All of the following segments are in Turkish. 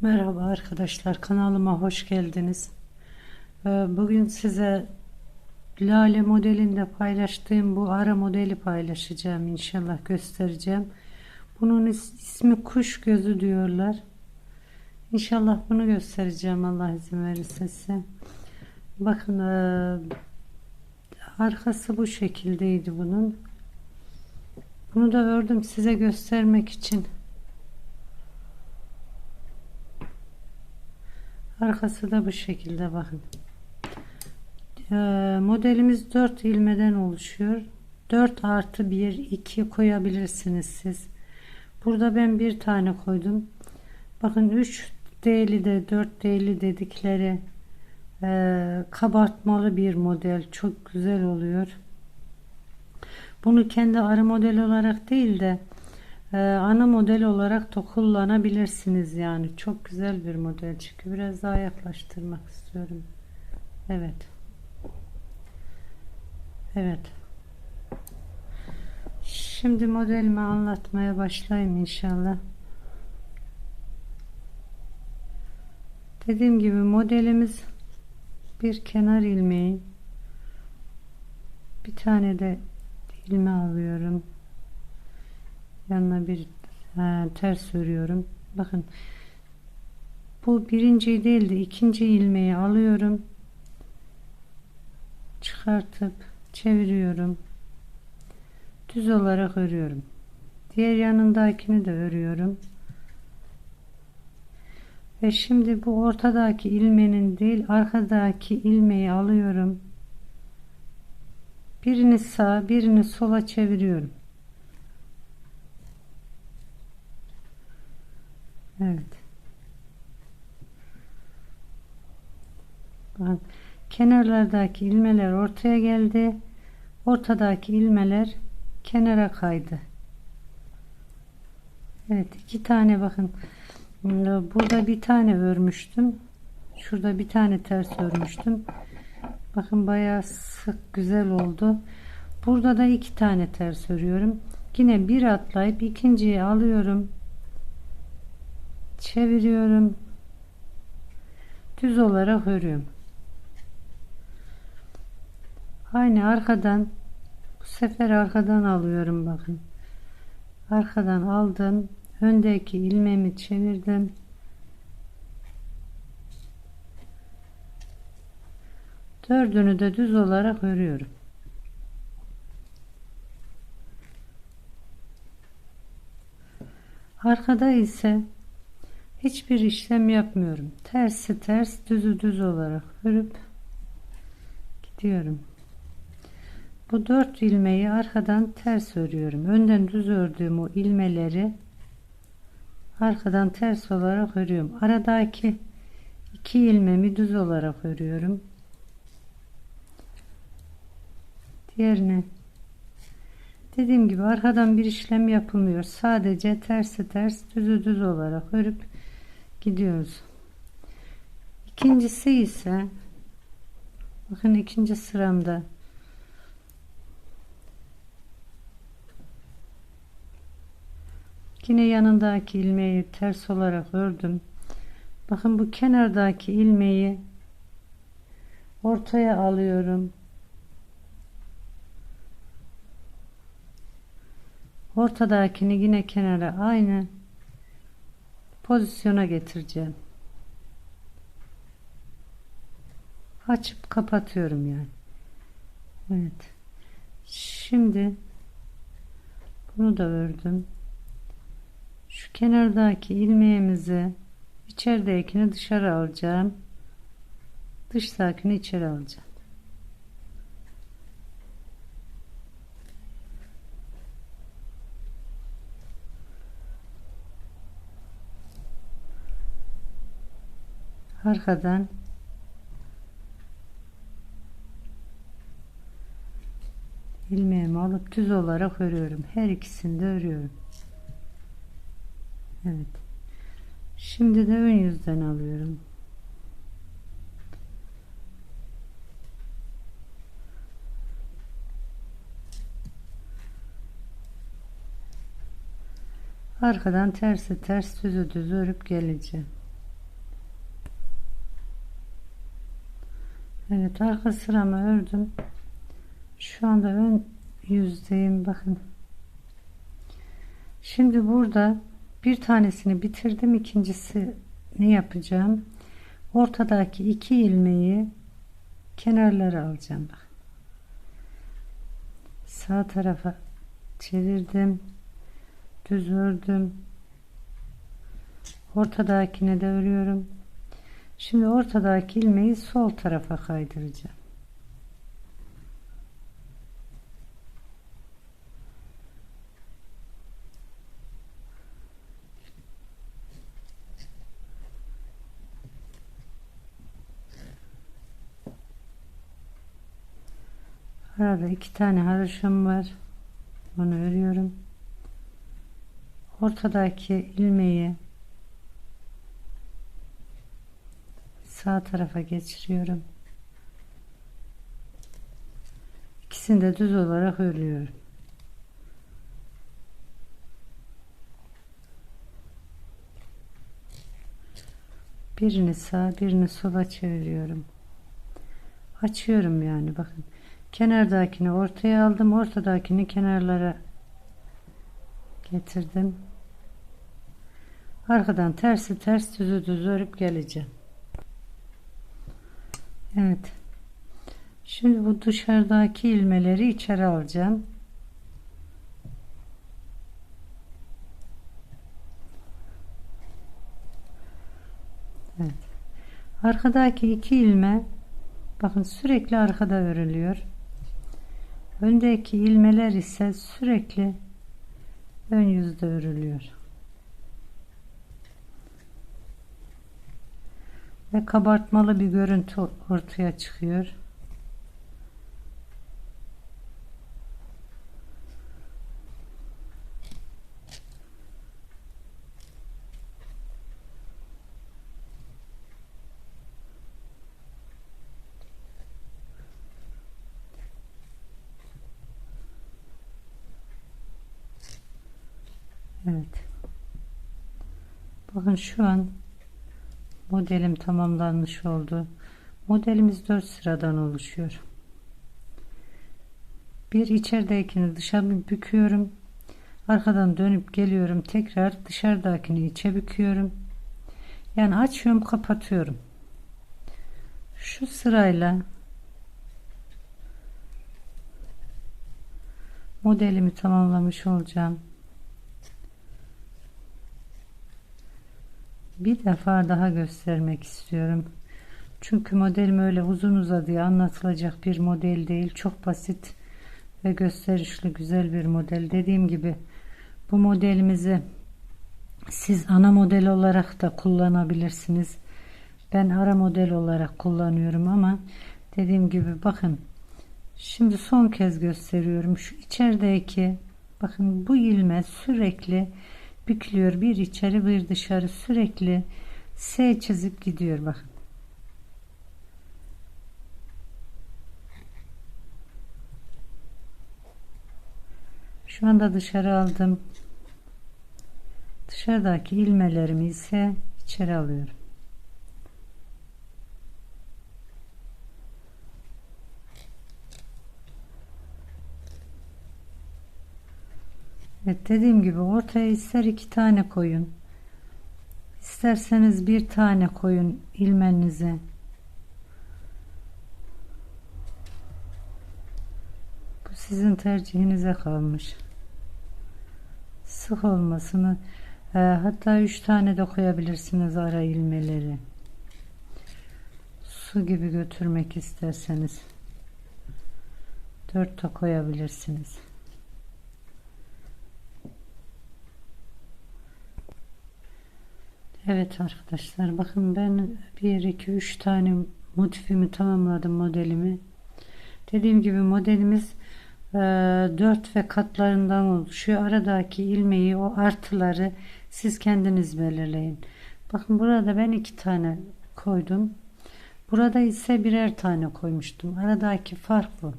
Merhaba arkadaşlar kanalıma hoş geldiniz. Ee, Bugün size Lale modelinde paylaştığım bu ara modeli paylaşacağım inşallah göstereceğim. Bunun is- ismi kuş gözü diyorlar. İnşallah bunu göstereceğim Allah izin verirse size. Bakın ee, arkası bu şekildeydi bunun. Bunu da ördüm size göstermek için. Arkası da bu şekilde bakın. Ee, modelimiz 4 ilmeden oluşuyor. 4 artı 1 2 koyabilirsiniz siz. Burada ben bir tane koydum. Bakın 3 D'li de 4 D'li dedikleri e, kabartmalı bir model. Çok güzel oluyor. Bunu kendi arı model olarak değil de ee, ana model olarak da kullanabilirsiniz yani. Çok güzel bir model çünkü. Biraz daha yaklaştırmak istiyorum. Evet. Evet. Şimdi modelimi anlatmaya başlayayım inşallah. Dediğim gibi modelimiz bir kenar ilmeği. Bir tane de ilme alıyorum yanına bir e, ters örüyorum. Bakın bu birinci değil de ikinci ilmeği alıyorum. Çıkartıp çeviriyorum. Düz olarak örüyorum. Diğer yanındakini de örüyorum. Ve şimdi bu ortadaki ilmenin değil arkadaki ilmeği alıyorum. Birini sağa birini sola çeviriyorum Evet. Bakın kenarlardaki ilmeler ortaya geldi. Ortadaki ilmeler kenara kaydı. Evet iki tane bakın. Burada bir tane örmüştüm. Şurada bir tane ters örmüştüm. Bakın bayağı sık güzel oldu. Burada da iki tane ters örüyorum. Yine bir atlayıp ikinciyi alıyorum çeviriyorum. Düz olarak örüyorum. Aynı arkadan bu sefer arkadan alıyorum bakın. Arkadan aldım öndeki ilmeğimi çevirdim. Dördünü de düz olarak örüyorum. Arkada ise hiçbir işlem yapmıyorum. Tersi ters, düzü düz olarak örüp gidiyorum. Bu dört ilmeği arkadan ters örüyorum. Önden düz ördüğüm o ilmeleri arkadan ters olarak örüyorum. Aradaki iki ilmemi düz olarak örüyorum. Diğerini dediğim gibi arkadan bir işlem yapılmıyor. Sadece tersi ters düzü düz olarak örüp gidiyoruz. İkincisi ise bakın ikinci sıramda yine yanındaki ilmeği ters olarak ördüm. Bakın bu kenardaki ilmeği ortaya alıyorum. Ortadakini yine kenara aynı pozisyona getireceğim. Açıp kapatıyorum yani. Evet. Şimdi bunu da ördüm. Şu kenardaki ilmeğimizi içeridekini dışarı alacağım. Dış sakini içeri alacağım. Arkadan ilmeğimi alıp düz olarak örüyorum. Her ikisini de örüyorum. Evet. Şimdi de ön yüzden alıyorum. Arkadan tersi ters düzü düz örüp geleceğim. Evet arka sıramı ördüm. Şu anda ön yüzdeyim bakın. Şimdi burada bir tanesini bitirdim. İkincisi ne yapacağım? Ortadaki iki ilmeği kenarlara alacağım bak. Sağ tarafa çevirdim. Düz ördüm. Ortadakine de örüyorum. Şimdi ortadaki ilmeği sol tarafa kaydıracağım. Arada iki tane haroşam var. Onu örüyorum. Ortadaki ilmeği sağ tarafa geçiriyorum. İkisini de düz olarak örüyorum. Birini sağa birini sola çeviriyorum. Açıyorum yani bakın. Kenardakini ortaya aldım. Ortadakini kenarlara getirdim. Arkadan tersi ters düzü düz örüp geleceğim. Evet. Şimdi bu dışarıdaki ilmeleri içeri alacağım. Evet. Arkadaki iki ilme bakın sürekli arkada örülüyor. Öndeki ilmeler ise sürekli ön yüzde örülüyor. Ve kabartmalı bir görüntü ortaya çıkıyor. Evet. Bakın şu an modelim tamamlanmış oldu. Modelimiz 4 sıradan oluşuyor. Bir içeridekini dışarı büküyorum. Arkadan dönüp geliyorum. Tekrar dışarıdakini içe büküyorum. Yani açıyorum, kapatıyorum. Şu sırayla modelimi tamamlamış olacağım. Bir defa daha göstermek istiyorum. Çünkü modelim öyle uzun uzadıya anlatılacak bir model değil. Çok basit ve gösterişli güzel bir model. Dediğim gibi bu modelimizi siz ana model olarak da kullanabilirsiniz. Ben ara model olarak kullanıyorum ama dediğim gibi bakın şimdi son kez gösteriyorum. Şu içerideki bakın bu ilme sürekli bükülüyor bir içeri bir dışarı sürekli S çizip gidiyor bakın. Şu anda dışarı aldım. Dışarıdaki ilmelerimi ise içeri alıyorum. Evet dediğim gibi ortaya ister iki tane koyun. İsterseniz bir tane koyun ilmenize. Bu sizin tercihinize kalmış. Sık olmasını e, hatta üç tane de koyabilirsiniz ara ilmeleri. Su gibi götürmek isterseniz dört de koyabilirsiniz. Evet arkadaşlar bakın ben 1 2 3 tane motifimi tamamladım modelimi. Dediğim gibi modelimiz e, 4 ve katlarından oluşuyor. Aradaki ilmeği o artıları siz kendiniz belirleyin. Bakın burada ben iki tane koydum. Burada ise birer tane koymuştum. Aradaki fark bu.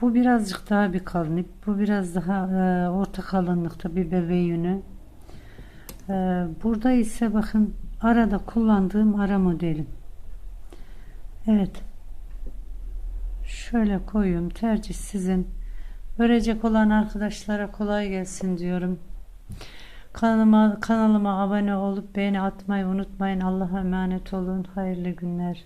Bu birazcık daha bir kalın Bu biraz daha e, orta kalınlıkta bir bebe yünü. Ee, burada ise bakın arada kullandığım ara modelim. Evet. Şöyle koyuyorum. Tercih sizin. Örecek olan arkadaşlara kolay gelsin diyorum. Kanalıma, kanalıma abone olup beğeni atmayı unutmayın. Allah'a emanet olun. Hayırlı günler.